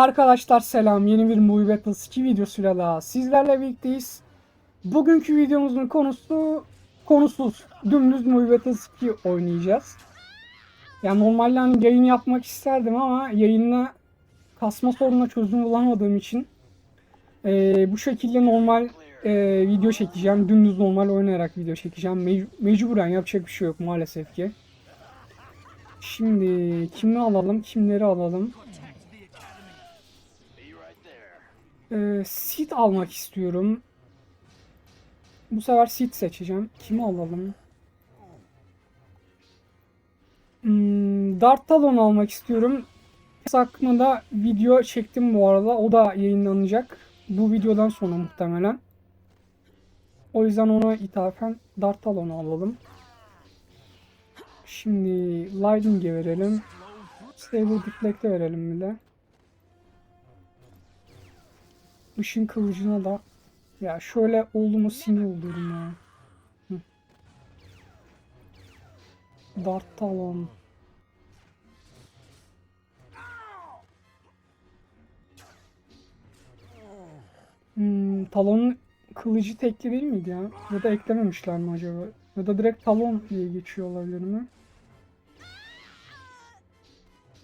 Arkadaşlar selam. Yeni bir Movie Battles 2 videosuyla daha sizlerle birlikteyiz. Bugünkü videomuzun konusu konusuz. Dümdüz Movie Battles 2 oynayacağız. Yani normalde hani yayın yapmak isterdim ama yayında kasma sorununa çözüm bulamadığım için eee, bu şekilde normal eee, video çekeceğim. Dümdüz normal oynayarak video çekeceğim. Mec- mecburen yapacak bir şey yok maalesef ki. Şimdi kimi alalım, kimleri alalım? Ee, seed almak istiyorum. Bu sefer seed seçeceğim. Kimi alalım? Hmm, Dart Talon almak istiyorum. Hakkında video çektim bu arada. O da yayınlanacak. Bu videodan sonra muhtemelen. O yüzden ona ithafen Dart Talon'u alalım. Şimdi Lightning'e verelim. Stable Deflect'e verelim bir de. Işın kılıcına da ya şöyle oldu mu sinir oluyorum ya. Dart Talon. Hmm, talonun kılıcı tekli değil miydi ya? Ya da eklememişler mi acaba? Ya da direkt talon diye geçiyor olabilir mi?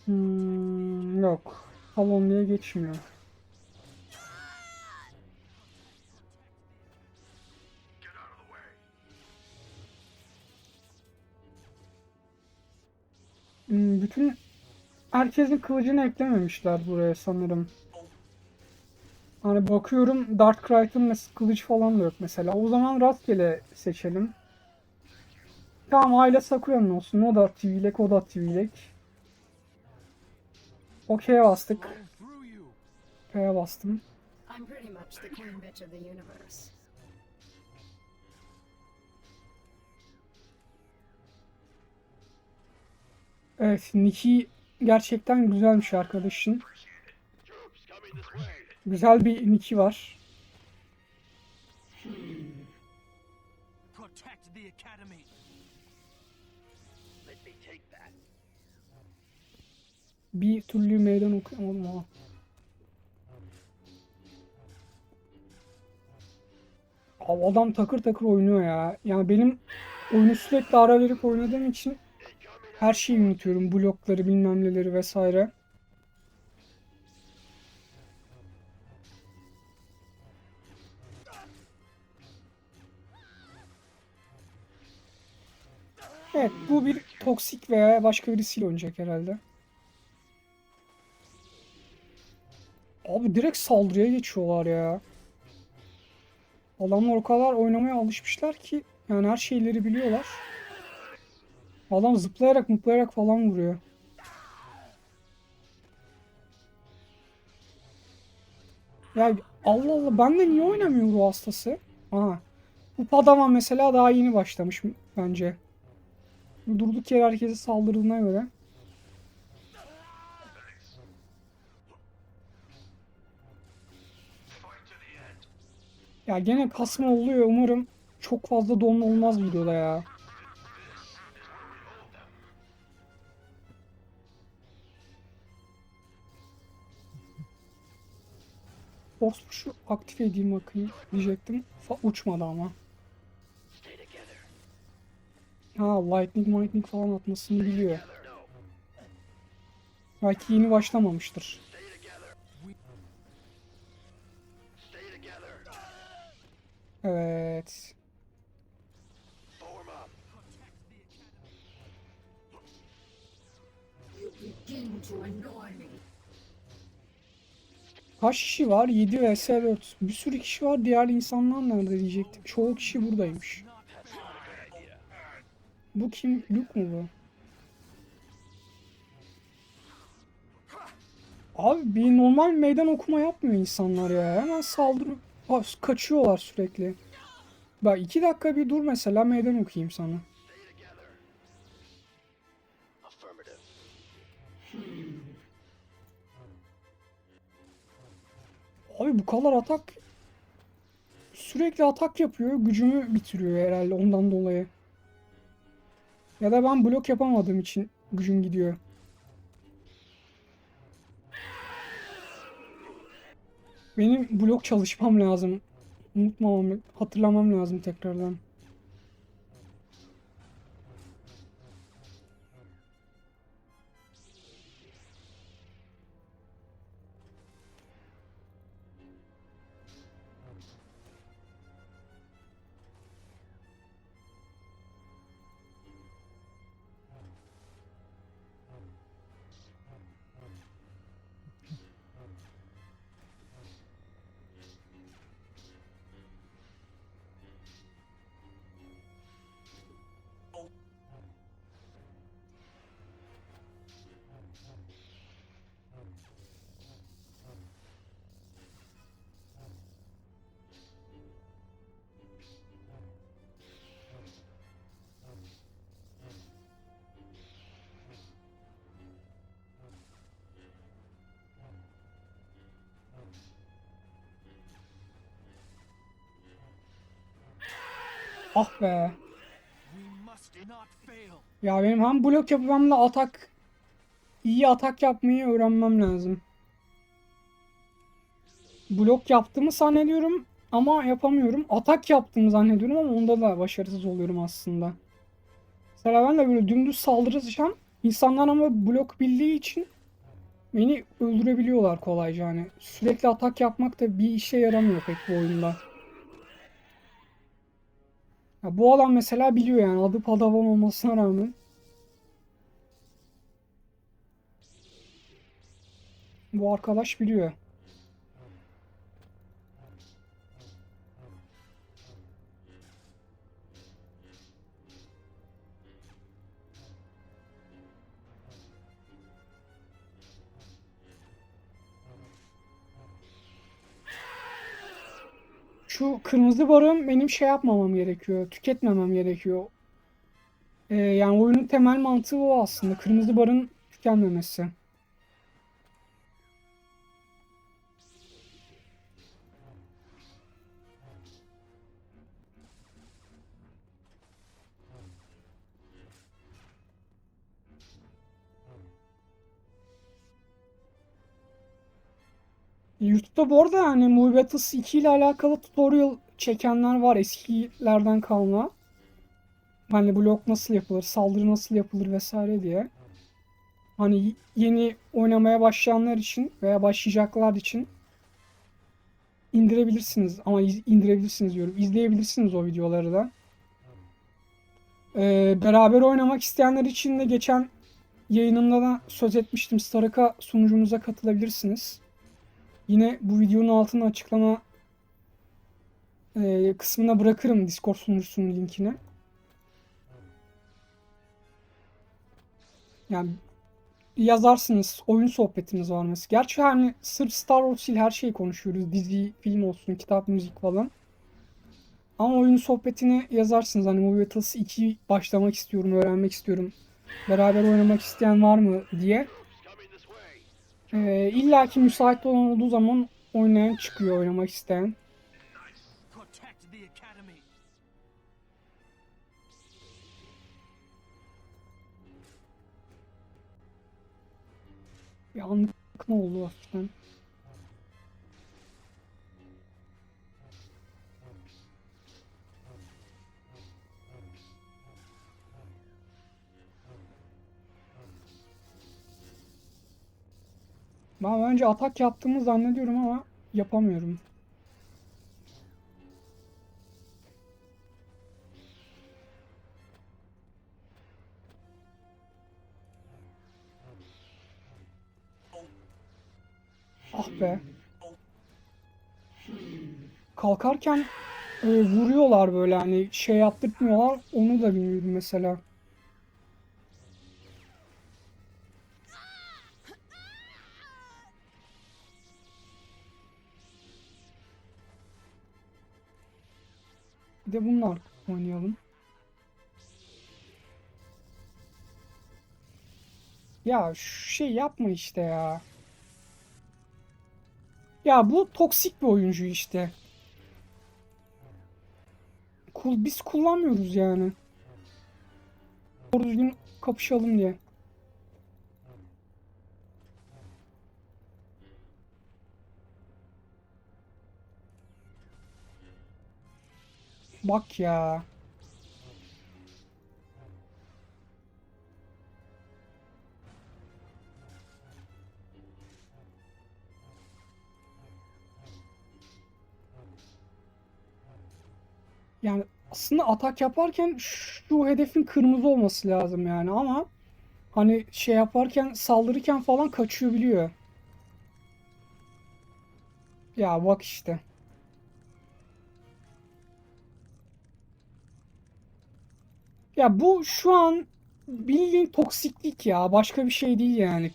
Hmm, yok. Talon diye geçmiyor. Bütün herkesin kılıcını eklememişler buraya sanırım. Hani bakıyorum Dark Crichton kılıç falan da yok mesela. O zaman rastgele seçelim. Tamam aile Sakura'nın olsun. O da TV'lek, o da TV'lek. Okey'e bastık. Okey'e bastım. I'm pretty much the queen bitch of the universe. Evet, Nikki gerçekten güzelmiş arkadaşın. Güzel bir Nikki var. Bir türlü meydan okuyamadım ama. Abi adam takır takır oynuyor ya. Yani benim oyunu sürekli ara verip oynadığım için her şeyi unutuyorum. Blokları bilmem neleri vesaire. Evet bu bir toksik veya başka birisiyle oynayacak herhalde. Abi direkt saldırıya geçiyorlar ya. Adamlar o kadar oynamaya alışmışlar ki yani her şeyleri biliyorlar. Adam zıplayarak mutlayarak falan vuruyor. Ya Allah Allah ben de niye oynamıyor bu hastası? Aha. Bu Padawan mesela daha yeni başlamış bence. Durduk yere herkese saldırdığına göre. Ya gene kasma oluyor. Umarım çok fazla donma olmaz videoda ya. Force push'u aktif edeyim bakayım diyecektim. Fa- uçmadı ama. Ha lightning lightning falan atmasını biliyor. Belki yeni başlamamıştır. Evet. Begin to annoy me. Kaç kişi var? 7 vs 4. Bir sürü kişi var. Diğer insanlar nerede diyecektim. Çoğu kişi buradaymış. Bu kim? Luke mu bu? Abi bir normal meydan okuma yapmıyor insanlar ya. Hemen saldırıp Aa, kaçıyorlar sürekli. Bak iki dakika bir dur mesela meydan okuyayım sana. Abi bu kadar atak sürekli atak yapıyor. Gücümü bitiriyor herhalde ondan dolayı. Ya da ben blok yapamadığım için gücüm gidiyor. Benim blok çalışmam lazım. Unutmamam, hatırlamam lazım tekrardan. Ah be. Ya benim hem blok de atak iyi atak yapmayı öğrenmem lazım. Blok yaptığımı zannediyorum ama yapamıyorum. Atak yaptığımı zannediyorum ama onda da başarısız oluyorum aslında. Mesela ben de böyle dümdüz saldıracağım. İnsanlar ama blok bildiği için beni öldürebiliyorlar kolayca hani. Sürekli atak yapmak da bir işe yaramıyor pek bu oyunda. Ya bu adam mesela biliyor yani adı Padawan olmasına rağmen. Bu arkadaş biliyor. Şu kırmızı barım benim şey yapmamam gerekiyor. Tüketmemem gerekiyor. Ee, yani oyunun temel mantığı o aslında. Kırmızı barın tükenmemesi. YouTube'da bu arada hani Movie Battles 2 ile alakalı tutorial çekenler var eskilerden kalma. Hani blok nasıl yapılır, saldırı nasıl yapılır vesaire diye. Hani yeni oynamaya başlayanlar için veya başlayacaklar için indirebilirsiniz. Ama iz- indirebilirsiniz diyorum. İzleyebilirsiniz o videoları da. Ee, beraber oynamak isteyenler için de geçen yayınımda da söz etmiştim. Staraka sunucumuza katılabilirsiniz. Yine bu videonun altına açıklama e, kısmına bırakırım Discord sunucusunun linkini. Yani yazarsınız. Oyun sohbetimiz var mesela. Gerçi hani sırf Star Wars değil her şeyi konuşuyoruz. Dizi, film olsun, kitap, müzik falan. Ama oyun sohbetini yazarsınız. Hani Movie Battles 2 başlamak istiyorum, öğrenmek istiyorum. Beraber oynamak isteyen var mı diye. Ee, İlla ki müsait olan olduğu zaman oynayan çıkıyor, oynamak isteyen. Bir anlık ne oldu hafiften. Ben önce atak yaptığımı zannediyorum ama yapamıyorum. Ah be. Kalkarken e, vuruyorlar böyle hani şey yaptırtmıyorlar. Onu da bilmiyorum mesela. Bir de bunlar oynayalım. Ya şu şey yapma işte ya. Ya bu toksik bir oyuncu işte. Kul biz kullanmıyoruz yani. Doğru düzgün kapışalım diye. Bak ya. Yani aslında atak yaparken şu hedefin kırmızı olması lazım yani ama hani şey yaparken saldırırken falan kaçıyor biliyor. Ya bak işte. Ya bu şu an bildiğin toksiklik ya. Başka bir şey değil yani.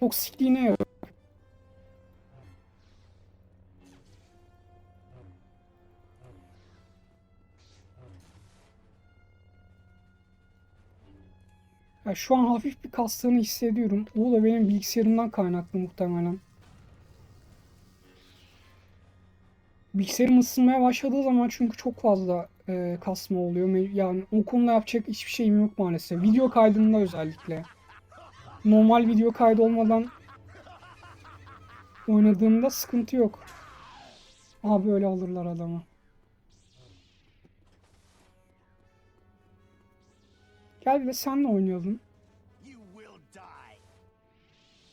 Toksikliğine yok. Ya şu an hafif bir kastığını hissediyorum. O da benim bilgisayarımdan kaynaklı muhtemelen. Bilgisayarım ısınmaya başladığı zaman çünkü çok fazla e, kasma oluyor. Yani o yapacak hiçbir şeyim yok maalesef. Video kaydında özellikle. Normal video kaydı olmadan oynadığımda sıkıntı yok. Abi öyle alırlar adamı. Gel bir de senle oynayalım.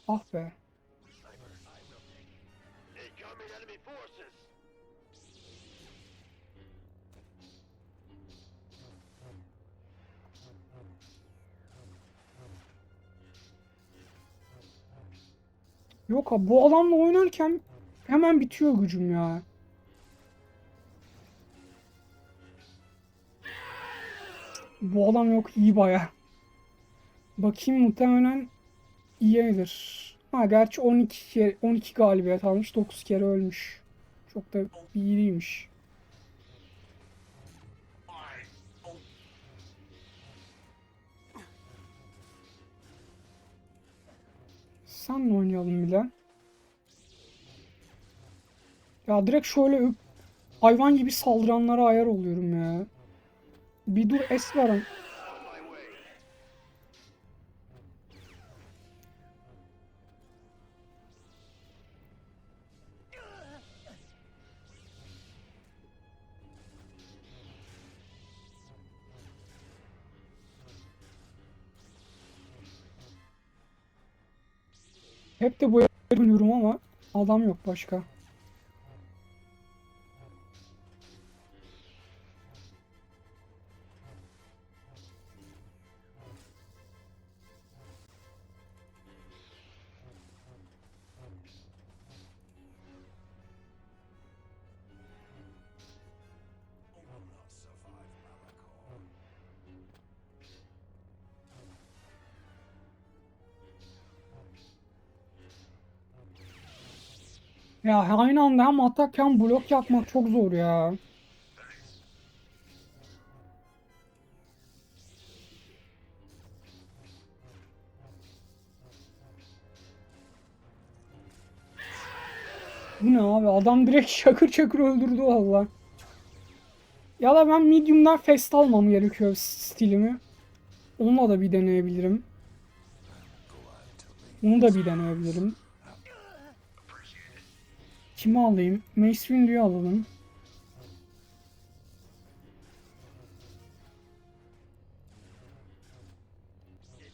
Ah be. Yok abi bu adamla oynarken hemen bitiyor gücüm ya. Bu adam yok iyi baya. Bakayım muhtemelen iyidir. Ha gerçi 12 kere, 12 galibiyet almış 9 kere ölmüş. Çok da iyi Senle oynayalım bir de. Ya direkt şöyle öp- hayvan gibi saldıranlara ayar oluyorum ya. Bir dur es var. Hep de bu dönüyorum ama adam yok başka. Ya aynı anda hem atak hem blok yapmak çok zor ya. Bu ne abi? Adam direkt şakır şakır öldürdü valla. Ya da ben medium'dan fast almam gerekiyor stilimi. Onunla da bir deneyebilirim. Onu da bir deneyebilirim. Kimi alayım? Mace Windu'yu alalım.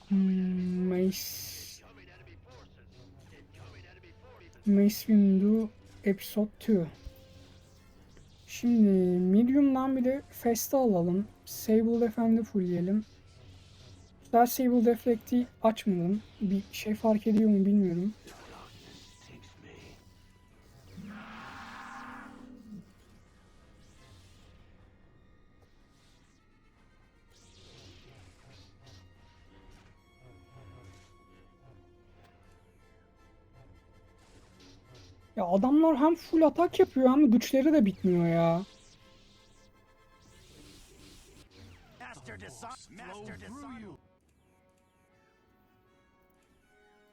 Hmm, Mace... Mace Windu Episode 2. Şimdi Medium'dan bir de Fast'ı alalım. Sable Defend'i fullleyelim. Daha Sable Deflect'i açmadım. Bir şey fark ediyor mu bilmiyorum. Ya adamlar hem full atak yapıyor hem güçleri de bitmiyor ya.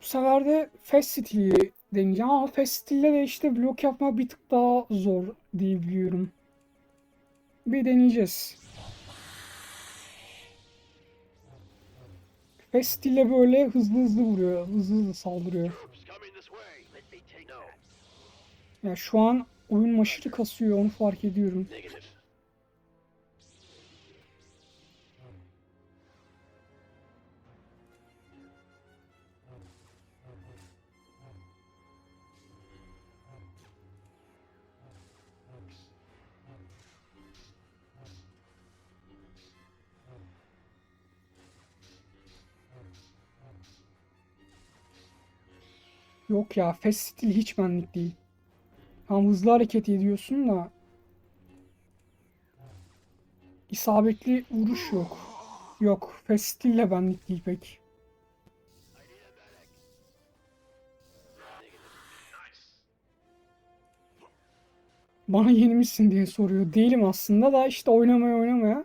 Bu sefer de Fast Steel'i deneyeceğim ama Fast Steel'le de işte blok yapmak bir tık daha zor diye biliyorum. Bir deneyeceğiz. Fast Steel'le böyle hızlı hızlı vuruyor, hızlı hızlı saldırıyor. Ya şu an oyun maşırı kasıyor onu fark ediyorum. Yok ya fast stil hiç benlik değil. Tam hızlı hareket ediyorsun da isabetli vuruş yok. Yok fast stille benlik değil pek. Bana yeni misin diye soruyor. Değilim aslında da işte oynamaya oynamaya.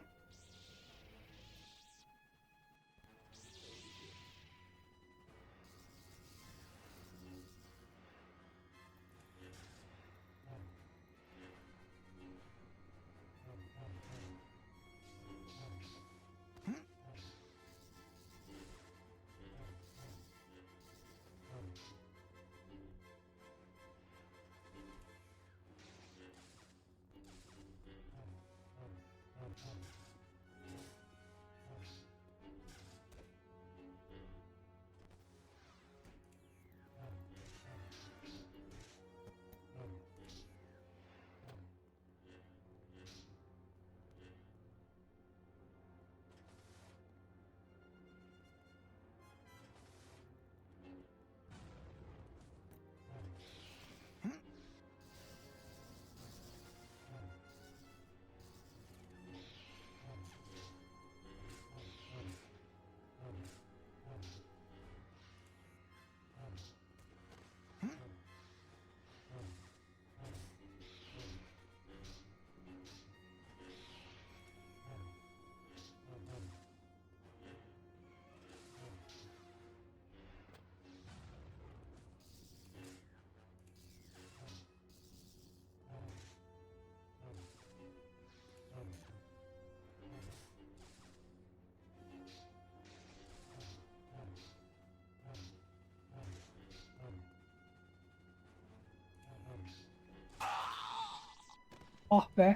Ah be.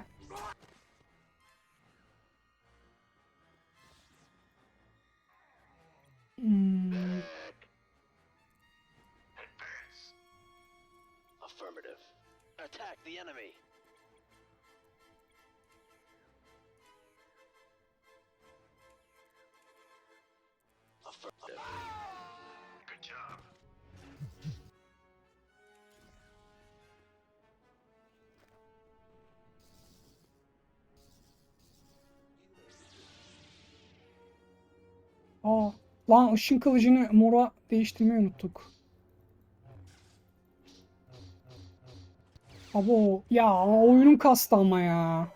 Hmm, Affirmative. Attack the enemy. Lan ışın kılıcını mora değiştirmeyi unuttuk. Abo ya oyunum kastı ama ya.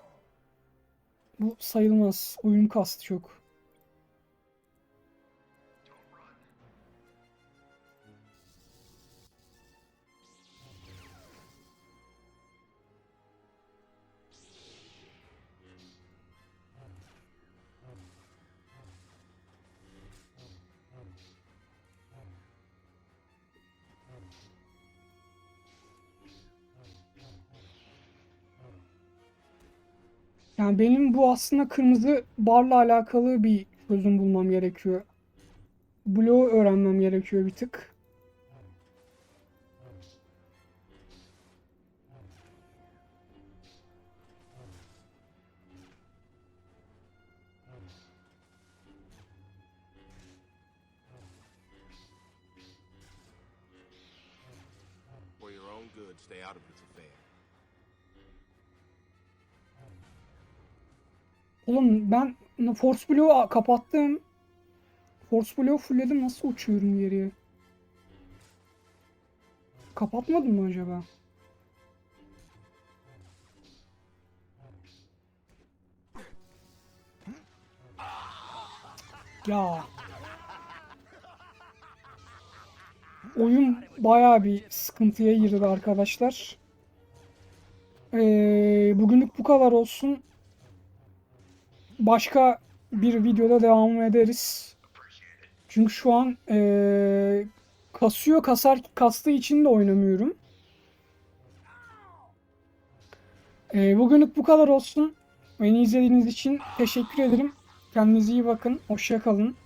Bu sayılmaz. Oyunum kastı çok. Yani benim bu aslında kırmızı barla alakalı bir çözüm bulmam gerekiyor. Bloğu öğrenmem gerekiyor bir tık. Stay out of this Oğlum ben Force Bloğu kapattım. Force Bloğu fullledim. Nasıl uçuyorum geriye? Kapatmadım mı acaba? Ya. Oyun bayağı bir sıkıntıya girdi arkadaşlar. Ee, bugünlük bu kadar olsun. Başka bir videoda devam ederiz. Çünkü şu an ee, kasıyor kasar kastığı için de oynamıyorum. Ee, bugünlük bu kadar olsun. Beni izlediğiniz için teşekkür ederim. Kendinize iyi bakın. Hoşça kalın.